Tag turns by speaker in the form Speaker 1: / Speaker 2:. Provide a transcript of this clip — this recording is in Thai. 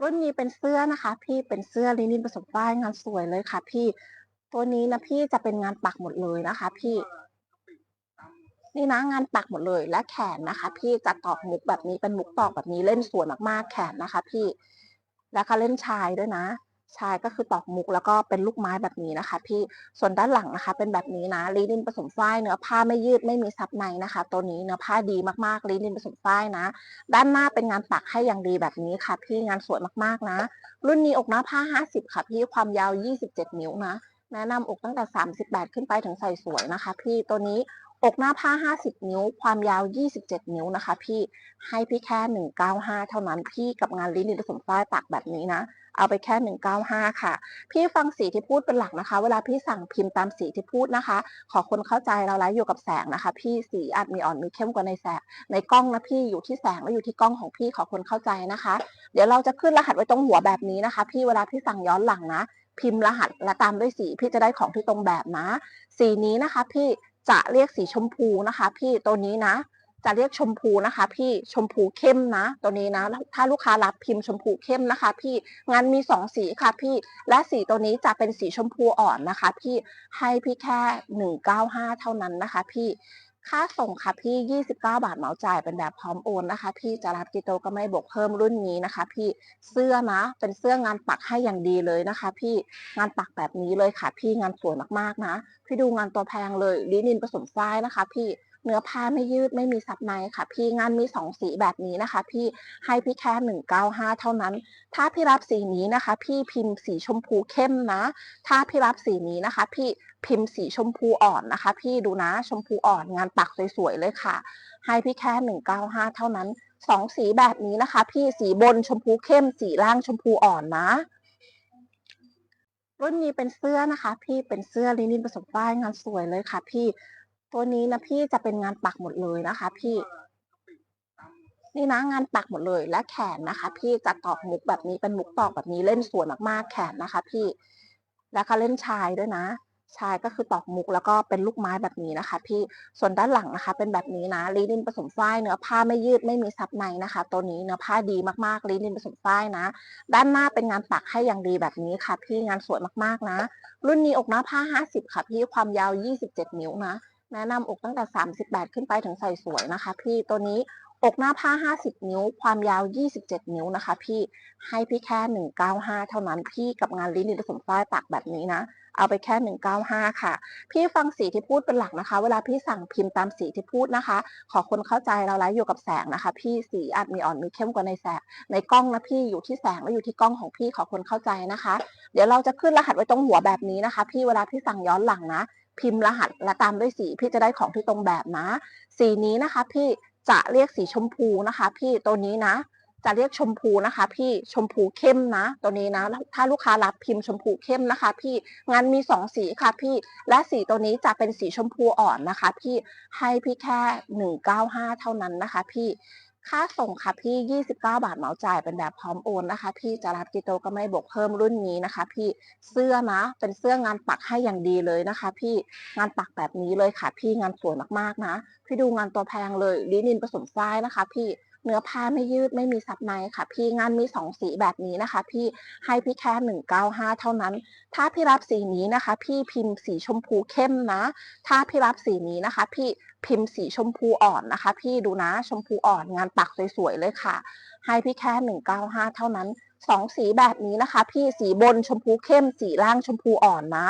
Speaker 1: รุ่นนี้เป็นเสื้อนะคะ พี่เป็นเสื้อลินินผสมฝ้ายงานสวยเลยค่ะ พี่ตัวนี้นะพี่จะเป็นงานปักหมดเลยนะคะ พี่ นี่นะงานปักหมดเลยและแขนนะคะ พี่จะตอกมุกแบบนี้เป็นมุกตอกแบบนี้เล่นสวยมากๆแขนนะคะ พี่แล้วก็เล่นชายด้วยนะ ใชายก็คือตอกมุกแล้วก็เป็นลูกไม้แบบนี้นะคะ พี่ส่วนด้านหลังนะคะ เป็นแบบนี้นะลีนินผสมฝ้ายเนื้อผ้าไม่ยืดไม่มีซับในนะคะ ตัวนี้เนื้อผ้าดีมากๆลีนินผสมฝ้ายนะ ด้านหน้าเป็นงานปักให้อย่างดีแบบนี้ค่ะ พี่งานสวยมากๆนะ รุ่นนี้อกหน้าผ้า 50 ค่ะ พี่ความยาว 27 นิ้วนะแนะนำอกตั้งแต่ 38 ขึ้นไปถึงใส่สวยนะคะ พี่ตัวนี้อกหน้าผ้า 50 นิ้ว ความยาว 27 นิ้วนะคะ พี่ให้พี่แค่ 195 เท่านั้นพี่กับงานลิ้นดินผสมฝ้ายปักแบบนี้นะ เอาไปแค่ 195 ค่ะ พี่ฟังสีที่พูดเป็นหลักนะคะ เวลาพี่สั่งพิมพ์ตามสีที่พูดนะคะ ขอคนเข้าใจเราไลฟ์อยู่กับแสงนะคะ พี่สีอาจมีอ่อนมีเข้มกว่าในแสง ในกล้องนะพี่อยู่ที่แสงและอยู่ที่กล้องของพี่ขอคนเข้าใจนะคะ เดี๋ยวเราจะขึ้นรหัสไว้ตรงหัวแบบนี้นะคะ พี่เวลาพี่สั่งย้อนหลังนะ พิมพ์รหัสและตามด้วยสีพี่จะได้ของที่ตรงแบบนะ สีนี้นะคะ พี่จะเรียกสีชมพูนะคะ พี่ตัวนี้นะ จะเรียกชมพูนะคะ พี่ชมพูเข้มนะ ตัวนี้นะ ถ้าลูกค้ารับพิมพ์ชมพูเข้มนะคะ พี่งานมีสองสีค่ะพี่ และสีตัวนี้จะเป็นสีชมพูอ่อนนะคะ พี่ให้พี่แค่หนึ่งเก้าห้าเท่านั้นนะคะ พี่ค่าส่งค่ะพี่ 29 บาทเหมาจ่ายเป็นแบบพร้อมโอนนะคะ พี่จะรับกิโตก็ไม่บวกเพิ่มรุ่นนี้นะคะ พี่เสื้อนะ เป็นเสื้องานปักให้อย่างดีเลยนะคะ พี่งานปักแบบนี้เลยค่ะ พี่งานสวยมากๆนะ พี่ดูงานตัวแพงเลยลินินผสมฝ้ายนะคะ พี่ เนื้อผ้าไม่ยืดไม่มีซับในค่ะ พี่งานมีสองสีแบบนี้นะคะ พี่ให้พี่แค่หนึ่งเก้าห้าเท่านั้น ถ้าพี่รับสีนี้นะคะ พี่พิมพ์สีชมพูเข้มนะ ถ้าพี่รับสีนี้นะคะ พี่พิมพ์สีชมพูอ่อนนะคะ พี่ดูนะชมพูอ่อนงานปักสวยๆเลยค่ะ ให้พี่แค่หนึ่งเก้าห้าเท่านั้นสองสีแบบนี้นะคะ พี่สีบนชมพูเข้ม สีล่างชมพูอ่อนนะรุ่นนี้เป็นเสื้อนะคะ พี่เป็นเสื้อลินินผสมฝ้ายงานสวยเลยค่ะ พี่ ตัวนี้นะพี่จะเป็นงานปักหมดเลยนะคะ พี่ นี่นะงานปักหมดเลยและแขนนะคะ พี่จะตอกมุกแบบนี้เป็นมุกตอกแบบนี้เล่นสวยมากๆแขนนะคะ พี่แล้วก็เล่นชายด้วยนะ ชายก็คือตอกมุกแล้วก็เป็นลูกไม้แบบนี้นะคะ พี่ส่วนด้านหลังนะคะ เป็นแบบนี้นะลีนินผสมฝ้ายเนื้อผ้าไม่ยืดไม่มีซับในนะคะ ตัวนี้เนื้อผ้าดีมากๆลีนินผสมฝ้ายนะ ด้านหน้าเป็นงานปักให้อย่างดีแบบนี้ค่ะ พี่งานสวยมากๆนะ รุ่นนี้อกหน้าผ้า 50 ค่ะ พี่ความยาว 27 นิ้วนะ แนะนำอกตั้งแต่ 38 ขึ้นไปถึงใส่สวยนะคะ พี่ตัวนี้อกหน้าผ้า 50 นิ้ว ความยาว 27 นิ้วนะคะ พี่ให้พี่แค่ 195 เท่านั้นพี่กับงานลิ้นดินผสมฝ้ายปักแบบนี้นะ เอาไปแค่ 195 ค่ะ พี่ฟังสีที่พูดเป็นหลักนะคะ เวลาพี่สั่งพิมพ์ตามสีที่พูดนะคะ ขอคนเข้าใจเราไลฟ์อยู่กับแสงนะคะ พี่สีอาจมีอ่อนมีเข้มกว่าในแสง ในกล้องนะพี่อยู่ที่แสงและอยู่ที่กล้องของพี่ขอคนเข้าใจนะคะ เดี๋ยวเราจะขึ้นรหัสไว้ตรงหัวแบบนี้นะคะ พี่เวลาพี่สั่งย้อนหลังนะ พิมพ์รหัสและตามด้วยสีพี่จะได้ของที่ตรงแบบนะ สีนี้นะคะพี่จะเรียกสีชมพูนะคะ พี่ตัวนี้นะ จะเรียกชมพูนะคะ พี่ชมพูเข้มนะ ตัวนี้นะ ถ้าลูกค้ารับพิมพ์ชมพูเข้มนะคะ พี่งานมีสองสีค่ะพี่ และสีตัวนี้จะเป็นสีชมพูอ่อนนะคะ พี่ให้พี่แค่หนึ่งเก้าห้าเท่านั้นนะคะ พี่ ค่าส่งค่ะพี่ 29 บาทเหมาจ่ายเป็นแบบพร้อมโอนนะคะ พี่จะรับกิโตก็ไม่บวกเพิ่มรุ่นนี้นะคะ พี่เสื้อนะ เป็นเสื้องานปักให้อย่างดีเลยนะคะ พี่งานปักแบบนี้เลยค่ะ พี่งานสวยมากๆนะ พี่ดูงานตัวแพงเลยลินินผสมฝ้ายนะคะ พี่ เนื้อผ้าไม่ยืดไม่มีซับในค่ะ พี่งานมีสองสีแบบนี้นะคะ พี่ให้พี่แค่หนึ่งเก้าห้าเท่านั้น ถ้าพี่รับสีนี้นะคะ พี่พิมพ์สีชมพูเข้มนะ ถ้าพี่รับสีนี้นะคะ พี่พิมพ์สีชมพูอ่อนนะคะ พี่ดูนะชมพูอ่อนงานปักสวยๆเลยค่ะ ให้พี่แค่หนึ่งเก้าห้าเท่านั้นสองสีแบบนี้นะคะ พี่สีบนชมพูเข้มสีล่างชมพูอ่อนนะ